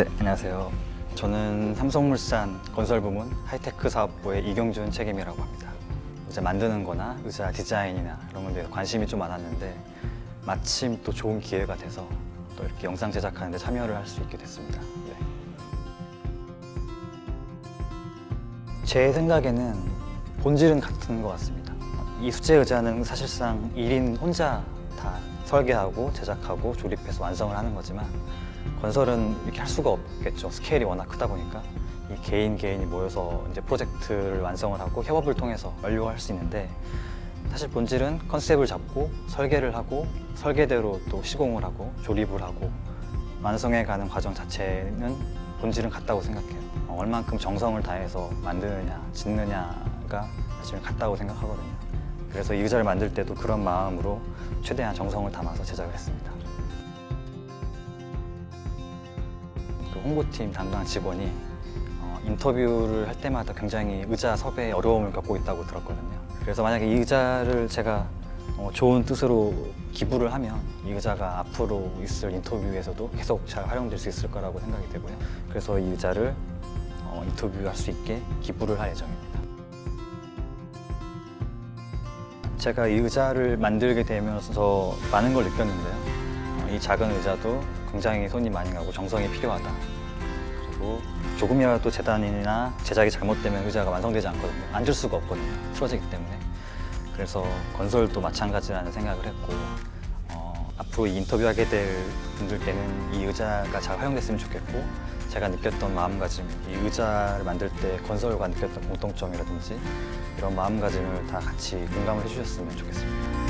네, 안녕하세요. 저는 삼성물산 건설부문 하이테크 사업부의 이경준 책임이라고 합니다. 이제 만드는 거나 의자 디자인이나 이런 건데 관심이 좀 많았는데 마침 또 좋은 기회가 돼서 또 이렇게 영상 제작하는 데 참여를 할 수 있게 됐습니다. 네. 제 생각에는 본질은 같은 것 같습니다. 이 수제 의자는 사실상 1인 혼자 다 설계하고 제작하고 조립해서 완성을 하는 거지만 건설은 이렇게 할 수가 없겠죠. 스케일이 워낙 크다 보니까 이 개인 개인이 모여서 이제 프로젝트를 완성을 하고 협업을 통해서 완료할 수 있는데 사실 본질은 컨셉을 잡고 설계를 하고 설계대로 또 시공을 하고 조립을 하고 완성해 가는 과정 자체는 본질은 같다고 생각해요. 어, 얼만큼 정성을 다해서 만드느냐, 짓느냐가 사실 같다고 생각하거든요. 그래서 이 의자를 만들 때도 그런 마음으로 최대한 정성을 담아서 제작을 했습니다. 홍보팀 담당 직원이 어, 인터뷰를 할 때마다 굉장히 의자 섭외에 어려움을 겪고 있다고 들었거든요. 그래서 만약에 이 의자를 제가 어, 좋은 뜻으로 기부를 하면 이 의자가 앞으로 있을 인터뷰에서도 계속 잘 활용될 수 있을 거라고 생각이 되고요. 그래서 이 의자를 어, 인터뷰할 수 있게 기부를 할 예정입니다. 제가 이 의자를 만들게 되면서 많은 걸 느꼈는데요. 어, 이 작은 의자도 굉장히 손이 많이 가고 정성이 필요하다. 그리고 조금이라도 재단이나 제작이 잘못되면 의자가 완성되지 않거든요. 앉을 수가 없거든요. 틀어지기 때문에. 그래서 건설도 마찬가지라는 생각을 했고 어, 앞으로 이 인터뷰하게 될 분들께는 이 의자가 잘 활용됐으면 좋겠고 제가 느꼈던 마음가짐, 이 의자를 만들 때 건설과 느꼈던 공통점이라든지 이런 마음가짐을 다 같이 공감을 해주셨으면 좋겠습니다.